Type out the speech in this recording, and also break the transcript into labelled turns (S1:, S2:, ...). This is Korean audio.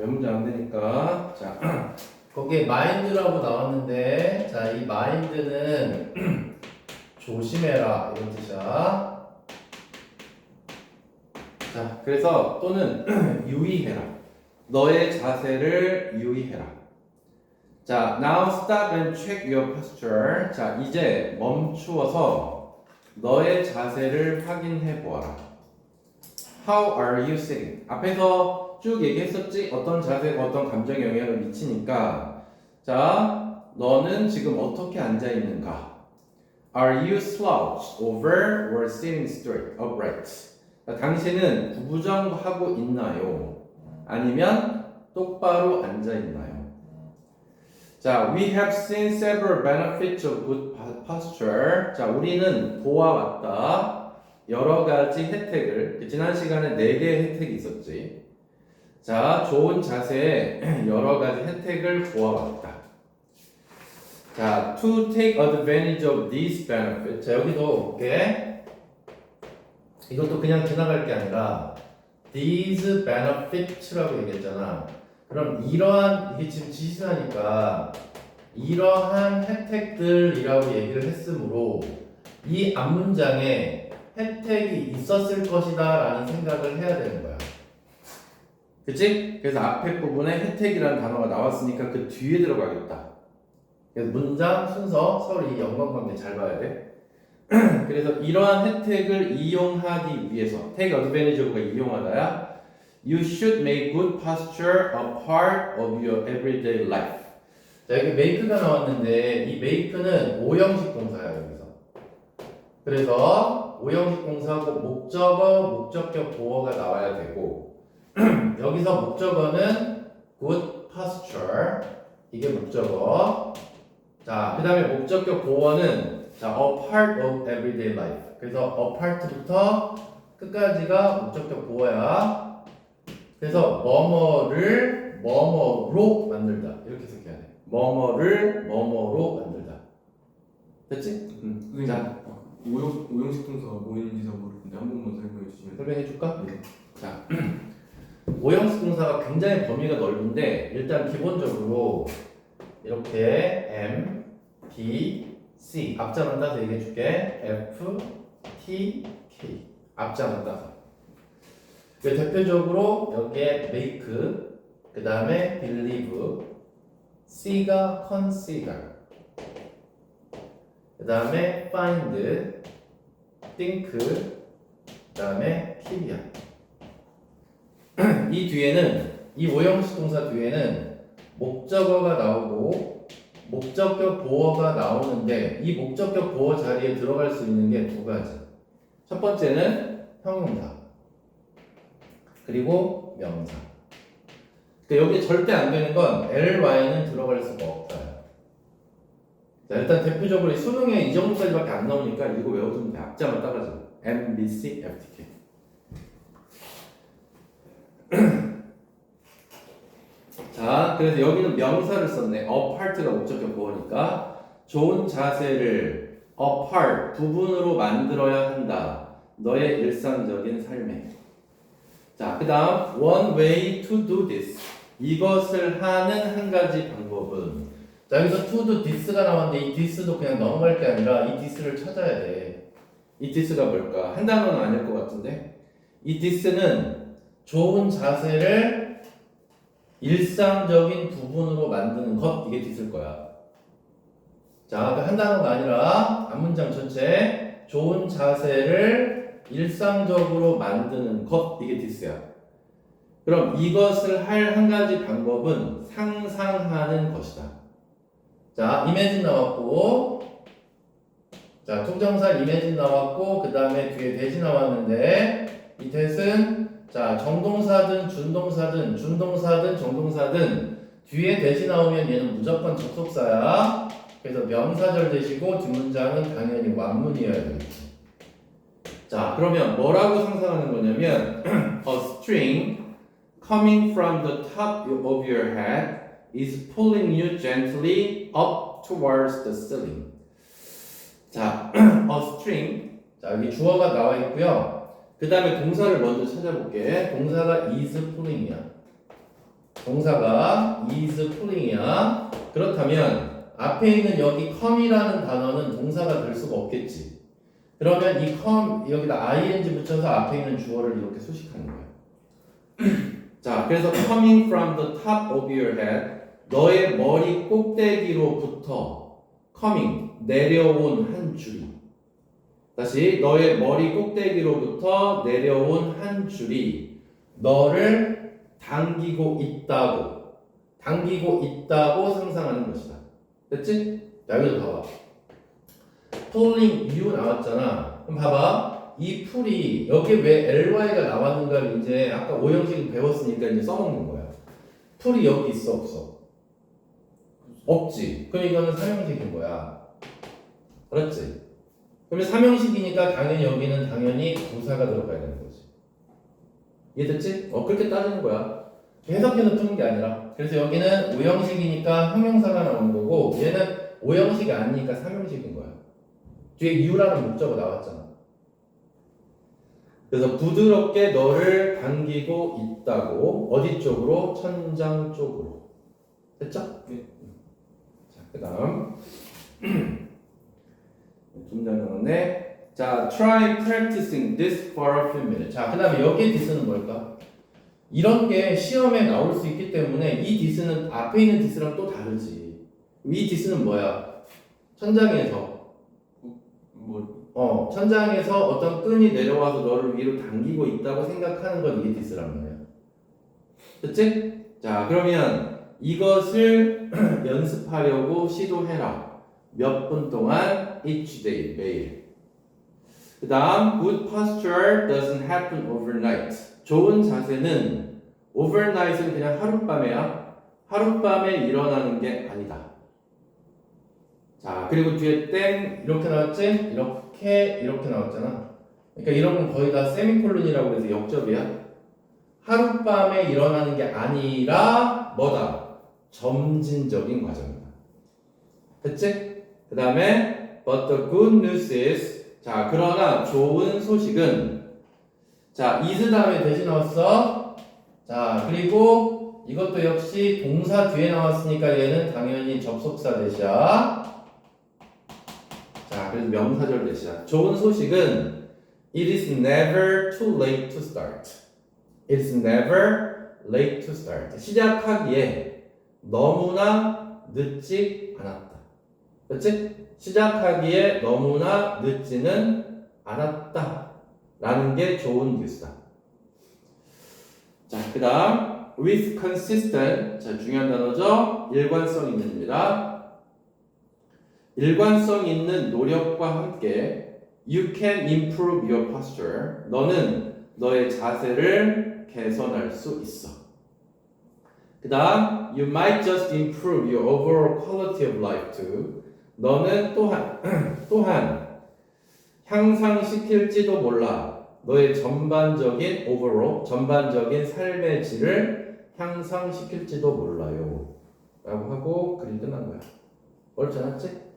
S1: 몇 문제 안 되니까. 자,
S2: 거기에 마인드라고 나왔는데 자 이 마인드는 조심해라 이런 뜻이야.
S1: 자, 그래서 또는 유의해라. 너의 자세를 유의해라. 자, now stop and check your posture. 자, 이제 멈추어서 너의 자세를 확인해 보아라. How are you sitting? 앞에서 쭉 얘기했었지? 어떤 자세가 어떤 감정에 영향을 미치니까. 자, 너는 지금 어떻게 앉아 있는가? Are you slouched over or sitting straight, upright? 자, 당신은 구부정하고 있나요? 아니면 똑바로 앉아 있나요? 자, we have seen several benefits of good po- posture. 자, 우리는 보아왔다. 여러 가지 혜택을. 지난 시간에 네 개의 혜택이 있었지. 자, 좋은 자세에 여러 가지 혜택을 보아왔다. 자, to take advantage of these benefits.
S2: 자 여기도 볼게. 이것도 그냥 지나갈 게 아니라 these benefits라고 얘기했잖아. 그럼 이러한 이게 지금 지시사니까 이러한 혜택들이라고 얘기를 했으므로 이 앞문장에 혜택이 있었을 것이다라는 생각을 해야 되는 거야.
S1: 그치? 그래서 앞에 부분에 혜택이라는 단어가 나왔으니까 그 뒤에 들어가겠다.
S2: 그래서 문장 순서 서로 이 연관관계 잘 봐야 돼.
S1: 그래서 이러한 혜택을 이용하기 위해서 take advantage of가 이용하다야 You should make good posture a part of your everyday life.
S2: 자 여기 make가 나왔는데 이 make는 오형식 동사야 여기서. 그래서 오형식 동사고 목적어, 목적격 보어가 나와야 되고 여기서 목적어는 good posture 이게 목적어. 자 그 다음에 목적격 보어는 자 a part of everyday life. 그래서 a part부터 끝까지가 목적격 보어야. 그래서 뭐뭐를 뭐뭐로 만들다 이렇게 해석해야 돼. 뭐뭐를 뭐뭐로 만들다. 됐지? 응.
S3: 선생님,
S2: 자
S3: 어, 오용, 오용식 동사가 뭐 있는지 잘 모르는데 한 번만 설명해 주시면
S2: 설명해 줄까?
S3: 네.
S2: 자, 오형식 동사가 굉장히 범위가 넓은데 일단 기본적으로 이렇게 M, B, C 앞자만 따서 얘기해 줄게. F, T, K 앞자만 따서. 그 대표적으로 여기에 make, 그 다음에 believe, C가 consider, 그 다음에 find, think, 그 다음에 필이야. 이 뒤에는 이 오형식 동사 뒤에는 목적어가 나오고 목적격 보어가 나오는데 이 목적격 보어 자리에 들어갈 수 있는 게 두 가지. 첫 번째는 형용사 그리고 명사. 그러니까 여기 절대 안 되는 건 ly는 들어갈 수가 없다. 자, 일단 대표적으로 수능에 이 정도까지밖에 안 나오니까 이거 외워두면 돼. 앞자만 따라줘. M, B, C, F, T, K. 자, 그래서 여기는 명사를 썼네. apart가 목적격 보어니까 좋은 자세를 apart 부분으로 만들어야 한다. 너의 일상적인 삶에. 자, 그다음 one way to do this. 이것을 하는 한 가지 방법은 자, 여기서 to do this가 나왔는데 이 this도 그냥 넘어갈 게 아니라 이 this를 찾아야 돼. 이 this가 뭘까? 한 단어는 아닐 것 같은데. 이 this는 좋은 자세를 일상적인 부분으로 만드는 것 이게 뒤을 거야. 자, 그한 단어가 아니라 앞문장 전체 좋은 자세를 일상적으로 만드는 것 이게 디스야. 그럼 이것을 할 한 가지 방법은 상상하는 것이다. 자, 이매진 나왔고, 자, 통정사 이매진 나왔고, 그 다음에 뒤에 대시 나왔는데, 이 대신 자, 정동사든 준동사든 준동사든 정동사든 뒤에 대시 나오면 얘는 무조건 접속사야. 그래서 명사절 대시고 뒷문장은 당연히 완문이어야 되겠지. 자, 그러면 뭐라고 상상하는 거냐면 a string coming from the top of your head is pulling you gently up towards the ceiling. 자, a string. 자, 여기 주어가 나와 있고요. 그 다음에 동사를 먼저 찾아볼게. 동사가 is pulling이야. 동사가 is pulling이야. 그렇다면 앞에 있는 여기 come이라는 단어는 동사가 될 수가 없겠지. 그러면 이 come 여기다 ing 붙여서 앞에 있는 주어를 이렇게 수식하는 거야. 자, 그래서 coming from the top of your head 너의 머리 꼭대기로부터 coming 내려온 한 줄이 다시 너의 머리 꼭대기로부터 내려온 한 줄이 너를 당기고 있다고 당기고 있다고 상상하는 것이다. 됐지? 자 여기도 봐봐. pulling you 나왔잖아. 그럼 봐봐. 이 풀이 여기 왜 ly가 나왔는가를 이제 아까 오형식 배웠으니까 이제 써먹는 거야. 풀이 여기 있어 없어? 없지. 그럼 이거는 삼형식인 거야. 알았지? 그러면 삼형식이니까 당연히 여기는 당연히 부사가 들어가야 되는 거지. 이해됐지? 어 그렇게 따지는 거야. 해석해서 푸는 게 아니라. 그래서 여기는 오형식이니까 형용사가 나오는 거고 얘는 오형식이 아니니까 삼형식인 거야. 뒤에 you라는 목적어 나왔잖아. 그래서 부드럽게 너를 당기고 있다고 어디 쪽으로 천장 쪽으로 됐죠?
S3: 네.
S2: 자 그 다음 나왔네. 자 try practicing this for a few minutes. 자 그다음에 여기 this는 뭘까? 이런 게 시험에 나올 수 있기 때문에 이 this는 앞에 있는 this랑 또 다르지. 이 this는 뭐야? 천장에서
S3: 뭐
S2: 어, 천장에서 어떤 끈이 내려와서 너를 위로 당기고 있다고 생각하는 건 이게 디스란 말이야. 됐지? 자, 그러면 이것을 연습하려고 시도해라. 몇 분 동안 each day, 매일. 그 다음, good posture doesn't happen overnight. 좋은 자세는 overnight은 그냥 하룻밤에야. 하룻밤에 일어나는 게 아니다. 자, 그리고 뒤에 땡 이렇게 나왔지? 이렇게 이렇게 나왔잖아. 그러니까 이런 건 거의 다 세미콜론이라고 해서 역접이야. 하룻밤에 일어나는 게 아니라 뭐다? 점진적인 과정이다. 됐지? 그 다음에 but the good news is 자 그러나 좋은 소식은 자 is 다음에 대신 나왔어. 자 그리고 이것도 역시 동사 뒤에 나왔으니까 얘는 당연히 접속사 대시야. 자, 그래서 명사절 대시야. 좋은 소식은 It is never too late to start. It is never late to start. 시작하기에 너무나 늦지 않았다. 그렇지? 시작하기에 너무나 늦지는 않았다. 라는 게 좋은 뉴스다. 자, 그 다음 with consistent. 자, 중요한 단어죠. 일관성 있는입니다. 일관성 있는 노력과 함께 you can improve your posture. 너는 너의 자세를 개선할 수 있어. 그 다음 you might just improve your overall quality of life too. 너는 또한 또한 향상시킬지도 몰라. 너의 전반적인 overall 전반적인 삶의 질을 향상시킬지도 몰라요. 라고 하고 글이 끝난 거야. 옳지 않았지?